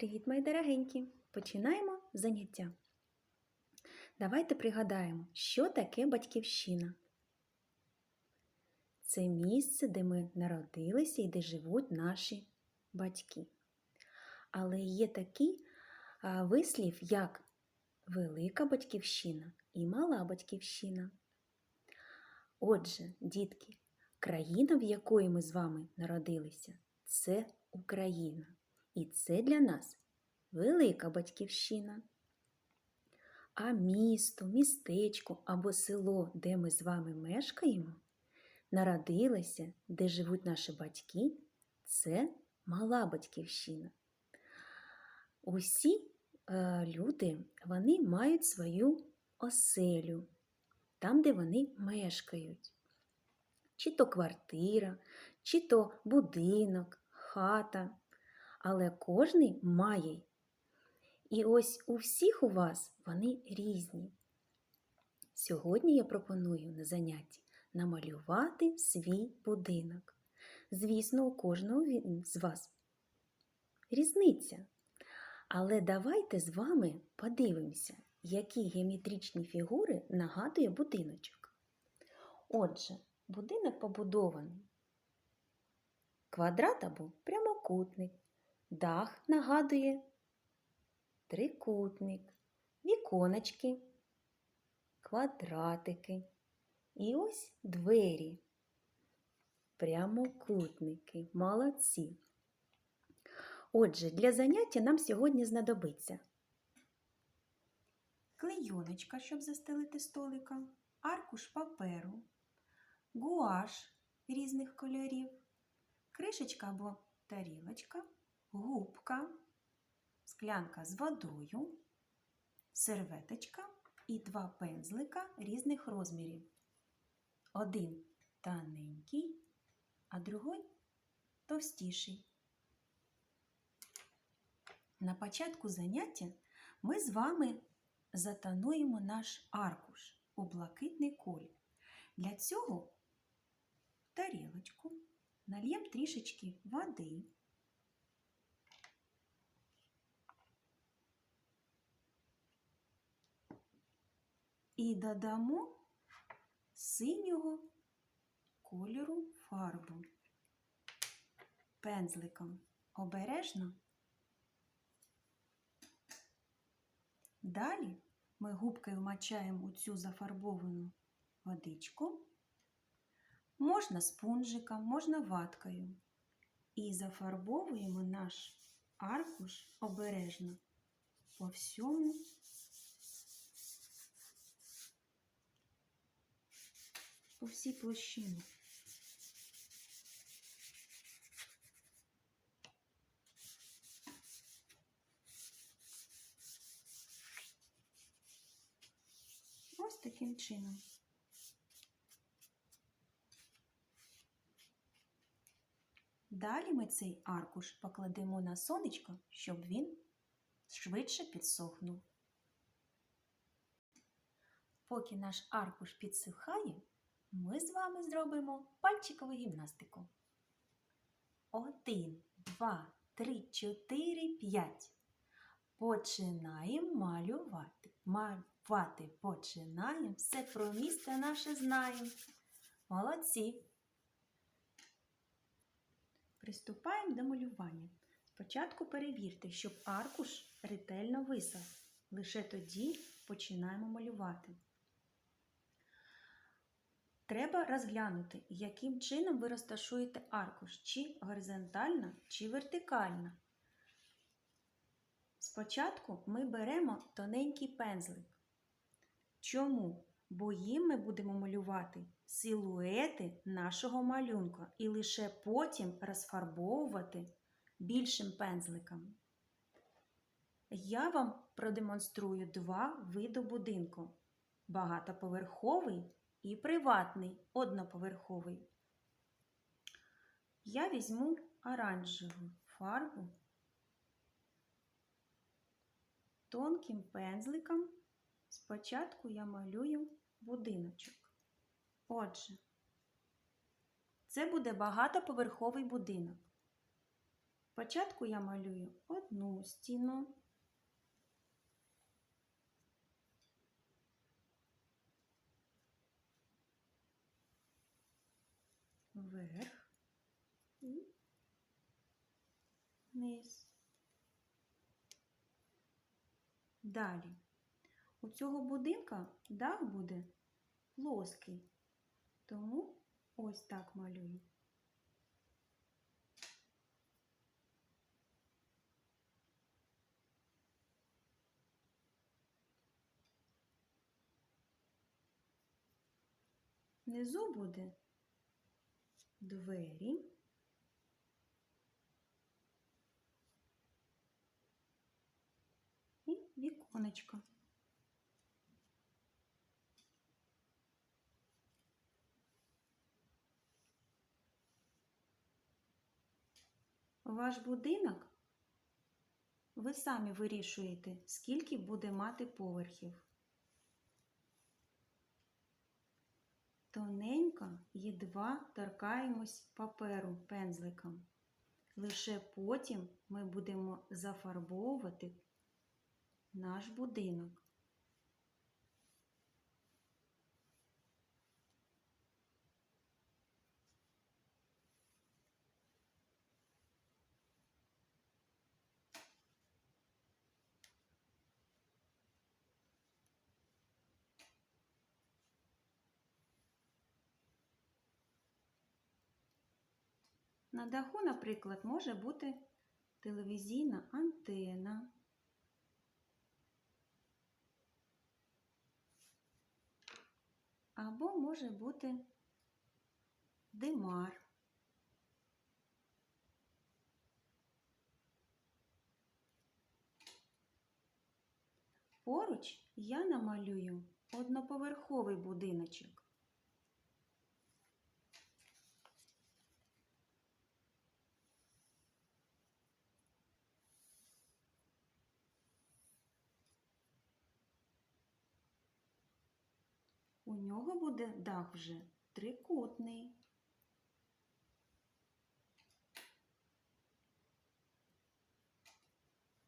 Привіт, мої дорогенькі! Починаємо заняття. Давайте пригадаємо, що таке батьківщина. Це місце, де ми народилися і де живуть наші батьки. Але є такий вислів, як велика батьківщина і мала батьківщина. Отже, дітки, країна, в якої ми з вами народилися, це Україна. І це для нас велика батьківщина. А місто, містечко або село, де ми з вами мешкаємо, народилося, де живуть наші батьки, це мала батьківщина. Усі е, люди вони мають свою оселю, там, де вони мешкають. Чи то квартира, чи то будинок, хата але кожний має. І ось у всіх у вас вони різні. Сьогодні я пропоную на занятті намалювати свій будинок. Звісно, у кожного з вас різниця. Але давайте з вами подивимося, які геометричні фігури нагадує будиночок. Отже, будинок побудований квадрат або прямокутник. Дах нагадує трикутник, віконечки, квадратики. І ось двері, прямокутники, молодці. Отже, для заняття нам сьогодні знадобиться клейоночка, щоб застелити столика, аркуш паперу, гуаш різних кольорів, кришечка або тарілочка, губка, склянка з водою, серветочка і два пензлика різних розмірів. Один тоненький, а другий товстіший. На початку заняття ми з вами затонуємо наш аркуш у блакитний колір. Для цього тарілочку нальємо трішечки води. І додамо синього кольору фарбу пензликом. Обережно. Далі ми губкою вмачаємо у цю зафарбовану водичку. Можна спунжиком, можна ваткою. І зафарбовуємо наш аркуш обережно по всьому по всій площині. Ось таким чином. Далі ми цей аркуш покладемо на сонечко, щоб він швидше підсохнув. Поки наш аркуш підсихає, ми з вами зробимо пальчикову гімнастику. Один, два, три, чотири, п'ять. Починаємо малювати. Малювати починаємо. Все про місце наше знаємо. Молодці. Приступаємо до малювання. Спочатку перевірте, щоб аркуш ретельно висав. Лише тоді починаємо малювати. Треба розглянути, яким чином ви розташуєте аркуш, чи горизонтально, чи вертикально. Спочатку ми беремо тоненький пензлик. Чому? Бо їм ми будемо малювати силуети нашого малюнка і лише потім розфарбовувати більшим пензликом. Я вам продемонструю два види будинку: багатоповерховий і приватний одноповерховий. Я візьму оранжеву фарбу тонким пензликом. Спочатку я малюю будиночок. Отже, це буде багатоповерховий будинок. Спочатку я малюю одну стіну. Вверх і вниз. Далі. У цього будинка дах буде плоский, тому ось так малюю. Внизу буде двері. І віконечко. Ваш будинок ви самі вирішуєте, скільки буде мати поверхів. Тоненько, єдва торкаємось паперу пензликом. Лише потім ми будемо зафарбовувати наш будинок. На даху, наприклад, може бути телевізійна антена. Або може бути димар. Поруч я намалюю одноповерховий будиночок. У нього буде дах вже трикутний.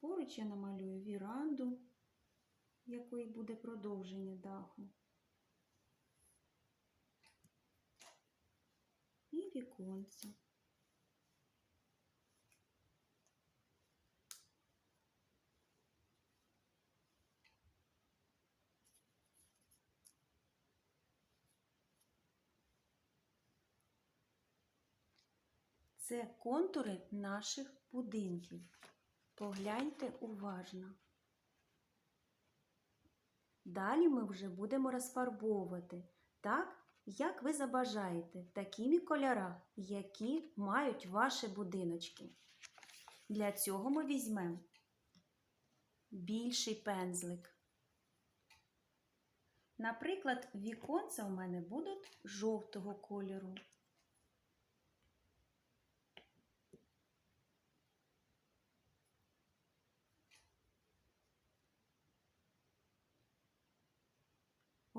Поруч я намалюю віранду, якої буде продовження даху. І віконце. Це контури наших будинків. Погляньте уважно. Далі ми вже будемо розфарбовувати так, як ви забажаєте, такими кольорами, які мають ваші будиночки. Для цього ми візьмемо більший пензлик. Наприклад, віконця у мене будуть жовтого кольору.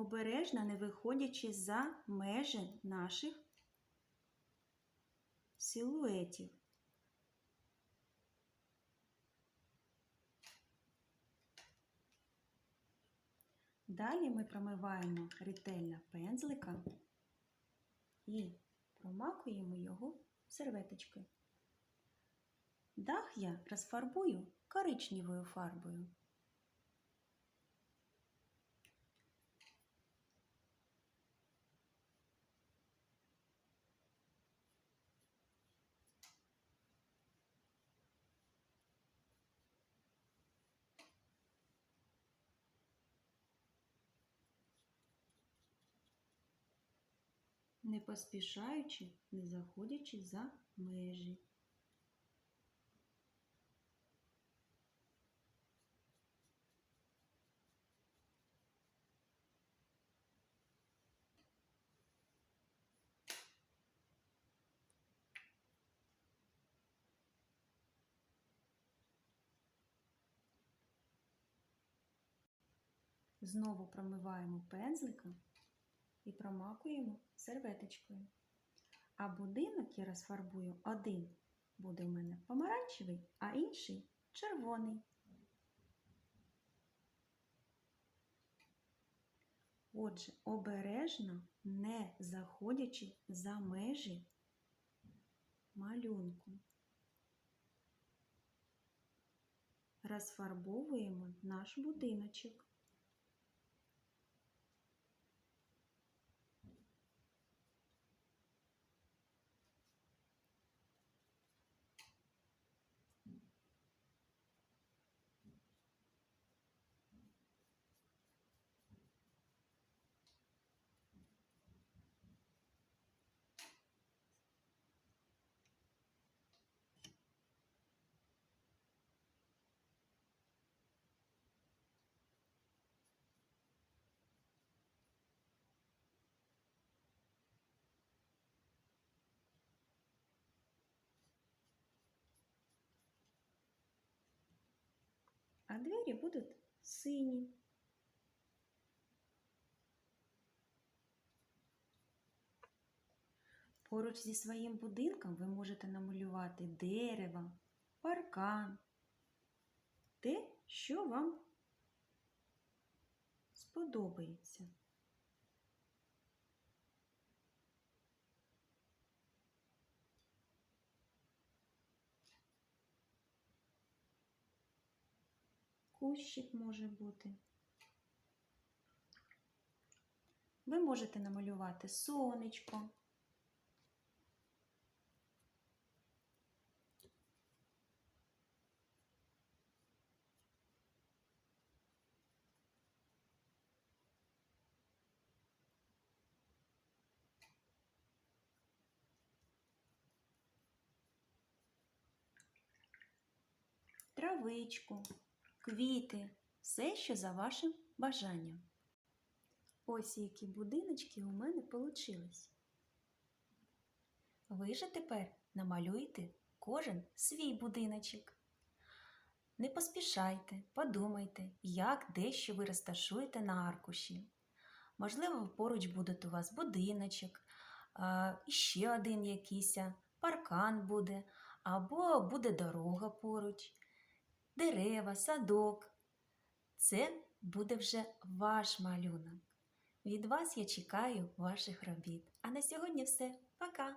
Обережно не виходячи за межі наших силуетів. Далі ми промиваємо ретельно пензлика і промакуємо його серветочкою. Дах я розфарбую коричневою фарбою. Не поспішаючи, не заходячи за межі. Знову промиваємо пензликом і промакуємо серветочкою. А будинок я розфарбую один буде в мене помаранчевий, а інший червоний. Отже, обережно, не заходячи за межі малюнку. Розфарбовуємо наш будиночок. А двері будуть сині. Поруч зі своїм будинком ви можете намалювати дерево, паркан, те, що вам сподобається. Кущик може бути. Ви можете намалювати сонечко. Травичку, квіти, все, що за вашим бажанням. Ось які будиночки у мене получились. Ви же тепер намалюйте кожен свій будиночок. Не поспішайте, подумайте, як дещо ви розташуєте на аркуші. Можливо, поруч буде у вас будиночок, ще один якийсь паркан буде, або буде дорога поруч, дерева, садок. Це буде вже ваш малюнок. Від вас я чекаю ваших робіт. А на сьогодні все. Пока!